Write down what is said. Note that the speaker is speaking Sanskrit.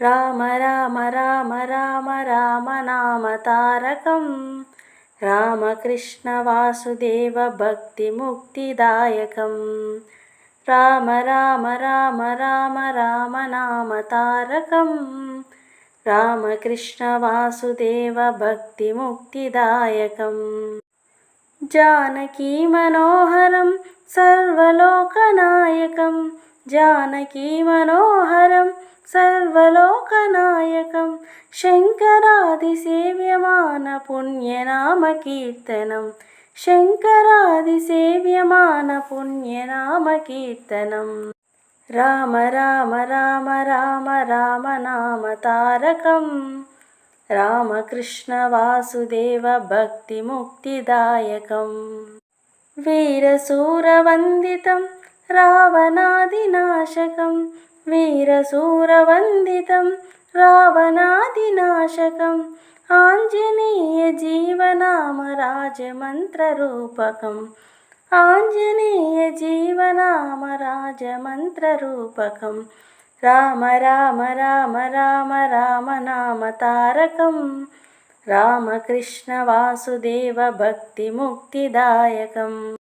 राम राम राम राम राम नाम तारकं रामकृष्णवासुदेवभक्तिमुक्तिदायकं राम राम राम राम राम नाम तारकं रामकृष्णवासुदेवभक्तिमुक्तिदायकं जानकीमनोहरं सर्वलोकनायकं जानकीमनोहरं सर्वलोकनायकं शङ्करादिसेव्यमानपुण्यनामकीर्तनं शङ्करादिसेव्यमानपुण्यनामकीर्तनम् राम राम राम राम राम नाम तारकं रामकृष्णवासुदेवभक्तिमुक्तिदायकं वीरसूरवन्दितम् रावणादिनाशकं वीरसूरवन्दितं रावणादिनाशकम् आञ्जनेयजीवनामराजमन्त्ररूपकम् आञ्जनेयजीवनामराजमन्त्ररूपकं राम राम राम राम राम नाम तारकं रामकृष्णवासुदेवभक्तिमुक्तिदायकम्।